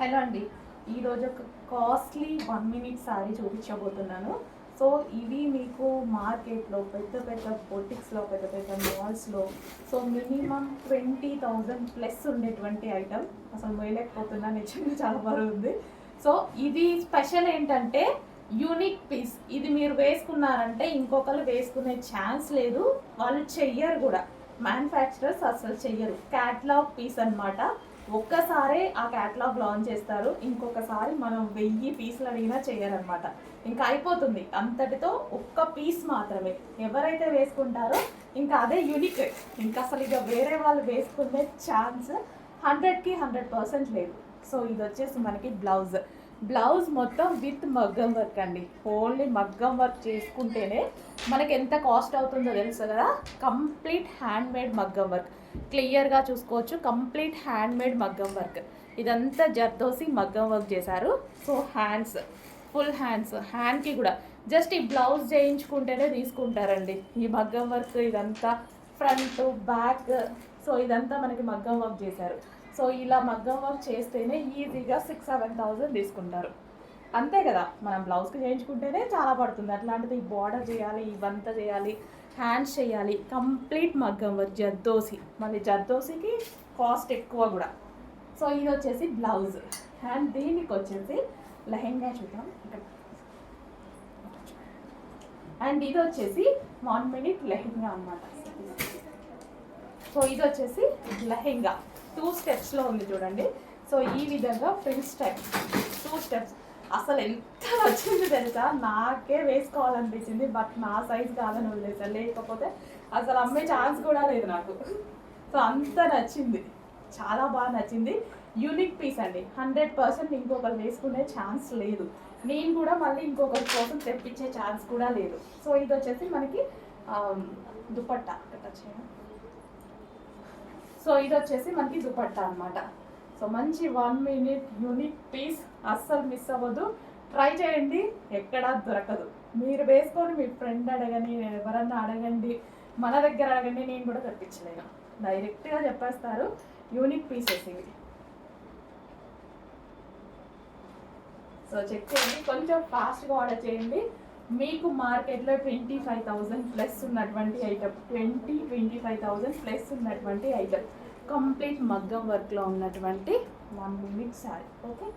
Hello అండి. ఈరోజు ఒక కాస్ట్లీ వన్ మినిట్ సారీ చూపించబోతున్నాను. సో ఇవి మీకు మార్కెట్లో పెద్ద పెద్ద బొటిక్స్లో పెద్ద పెద్ద మాల్స్లో so minimum twenty thousand plus ఉండేటువంటి ఐటమ్ అసలు వేయలేకపోతున్నా నిజంగా చాలా బాగుంది. సో ఇది స్పెషల్ ఏంటంటే యూనిక్ పీస్ ఇది మీరు వేసుకున్నారంటే ఇంకొకరు వేసుకునే ఛాన్స్ లేదు. వాళ్ళు చెయ్యరు కూడా. మ్యానుఫ్యాక్చరర్స్ అసలు చెయ్యరు. క్యాట్లాగ్ పీస్ అన్నమాట. ఒక్కసారే ఆ క్యాట్లాగ్ లాంచ్ చేస్తారు. ఇంకొకసారి మనం వెయ్యి పీసులు అడిగినా చేయరనమాట ఇంకా అయిపోతుంది. అంతటితో ఒక్క పీస్ మాత్రమే. ఎవరైతే వేసుకుంటారో ఇంకా అదే యూనిక్ ఇంకా అసలు ఇక వేరే వాళ్ళు వేసుకునే ఛాన్స్ హండ్రెడ్కి హండ్రెడ్ పర్సెంట్ లేదు. సో ఇది వచ్చేసి మనకి బ్లౌజ్ బ్లౌజ్ మొత్తం విత్ మగ్గం వర్క్ అండి. ఓన్లీ మగ్గం వర్క్ చేసుకుంటేనే మనకి ఎంత కాస్ట్ అవుతుందో తెలుసు కదా? కంప్లీట్ హ్యాండ్ మేడ్ మగ్గం వర్క్. క్లియర్గా చూసుకోవచ్చు కంప్లీట్ హ్యాండ్ మేడ్ మగ్గం వర్క్. ఇదంతా జర్దోసి మగ్గం వర్క్ చేశారు. సో హ్యాండ్స్ ఫుల్ హ్యాండ్స్ హ్యాండ్కి కూడా. జస్ట్ ఈ బ్లౌజ్ చేయించుకుంటేనే తీసుకుంటారండి. ఈ మగ్గం వర్క్ ఇదంతా ఫ్రంట్ బ్యాక్ సో ఇదంతా మనకి మగ్గం వర్క్ చేశారు. సో ఇలా మగ్గం వర్క్ చేస్తేనే ఈజీగా సిక్స్ సెవెన్ థౌజండ్ తీసుకుంటారు. అంతే కదా మనం బ్లౌజ్కి చేయించుకుంటేనే చాలా పడుతుంది. అట్లాంటిది ఈ బార్డర్ చేయాలి ఇవంతా చేయాలి హ్యాండ్స్ చేయాలి కంప్లీట్ మగ్గం వర్క్ జర్దోసి. మళ్ళీ జర్దోసికి కాస్ట్ ఎక్కువ కూడా. సో ఇది వచ్చేసి బ్లౌజ్ అండ్ దీనికి వచ్చేసి లెహెంగా చూద్దాం. ఇక్కడ. అండ్ ఇది వచ్చేసి వన్ మినిట్ లెహెంగా అన్నమాట. సో ఇది వచ్చేసి లెహెంగా. టూ స్టెప్స్లో ఉంది చూడండి. సో ఈ విధంగా ఫ్రిల్ స్టెప్స్ టూ స్టెప్స్ అసలు ఎంత వచ్చింది తెలుసా? నాకే వేసుకోవాలనిపించింది బట్ నా సైజ్ కాదని వదిలేసాను. లేకపోతే అసలు అమ్మే ఛాన్స్ కూడా లేదు నాకు. సో అంత నచ్చింది. చాలా బాగా నచ్చింది. యూనిక్ పీస్ అండి. హండ్రెడ్ పర్సెంట్ ఇంకొకరు వేసుకునే ఛాన్స్ లేదు. నేను కూడా మళ్ళీ ఇంకొకరి కోసం తెప్పించే ఛాన్స్ కూడా లేదు. సో ఇది వచ్చేసి మనకి um, దుపట్టా. టచ్ చేయడం. సో ఇది వచ్చేసి మనకి దుపట్టా అన్నమాట. సో మంచి వన్ మినిట్ యూనిక్ పీస్ అస్సలు మిస్ అవ్వదు ట్రై చేయండి ఎక్కడా దొరకదు. మీరు వేసుకొని మీ ఫ్రెండ్ అడగని ఎవరన్నా అడగండి మన దగ్గర అడగండి నేను కూడా తెప్పించలేను. డైరెక్ట్గా చెప్పేస్తారు యూనిక్ పీసెస్ ఇవి. సో చెక్ చేయండి కొంచెం ఫాస్ట్గా ఆర్డర్ చేయండి. మీకు మార్కెట్లో ట్వంటీ ఫైవ్ థౌజండ్ ప్లస్ ఉన్నటువంటి item twenty twenty five thousand plus ఉన్నటువంటి ఐటమ్. కంప్లీట్ మగ్గం వర్క్లో ఉన్నటువంటి వన్ మినిట్ సారీ ఓకే